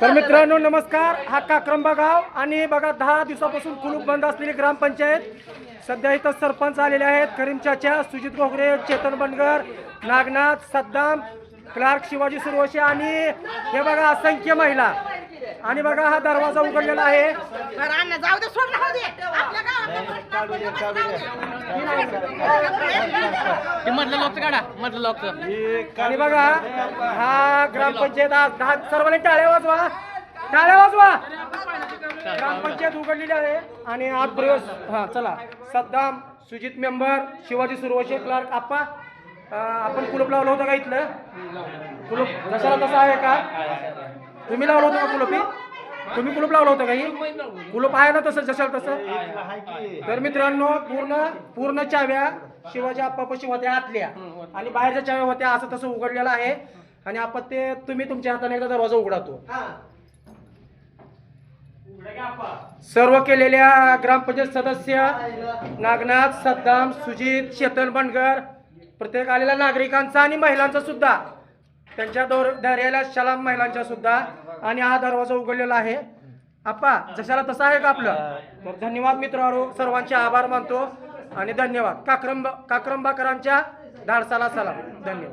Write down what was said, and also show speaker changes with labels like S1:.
S1: तर मित्रांनो नमस्कार. हा काक्रंबा गाव आणि बघा दहा दिवसापासून कुलूप बंद असलेली ग्रामपंचायत सध्या इथं सरपंच आलेले आहेत. करीम चाचा सुजित घोगरे चेतन बनगर नागनाथ सद्दाम क्लार्क शिवाजी सुरवशी आणि हे बघा असंख्य महिला. आणि बघा हा दरवाजा उघडलेला आहे.
S2: मधलं लॉकचं काढा मधलं लॉकचं
S1: आणि बघा हा ग्रामपंचायत आज दहा सर्वांनी टाळ्या वाजवा. टाळ्या वाजवा. ग्रामपंचायत उघडलेली आहे. आणि आज प्रवेश हा चला. सद्दाम सुजित मेंबर शिवाजी सुरवशे क्लार्क आप्पा. अं, आपण कुलूप लावलं होतं का इथलं? कुलूप जशाला तसं आहे का? तुम्ही लावलं होतं का कुलूपी? तुम्ही कुलूप लावलं होतं का ही कुलूप आहे ना तसं जशाला तसं? तर मित्रांनो पूर्ण पूर्ण चाव्या शिवाजी आप्पापाशी होत्या आतल्या. आणि बाहेरच्या चाव्या होत्या असं तसं उघडलेलं आहे. आणि आपण ते तुम्ही तुमच्या हाताने एकदा दरवाजा उघडातो. सर्व केलेल्या ग्रामपंचायत सदस्य नागनाथ सद्दाम सुजित शेतन बनगर प्रत्येक आलेल्या नागरिकांचा आणि महिलांचा सुद्धा. त्यांच्या दौर दर्याला शलाम महिलांच्या सुद्धा आणि हा दरवाजा उघडलेला आहे. आप्पा जशाला तसं आहे का आपलं? मग धन्यवाद मित्रांनो सर्वांचे आभार मानतो आणि धन्यवाद. काक्रंब काक्रंबाकरांच्या धाडसाला सलाम. धन्यवाद.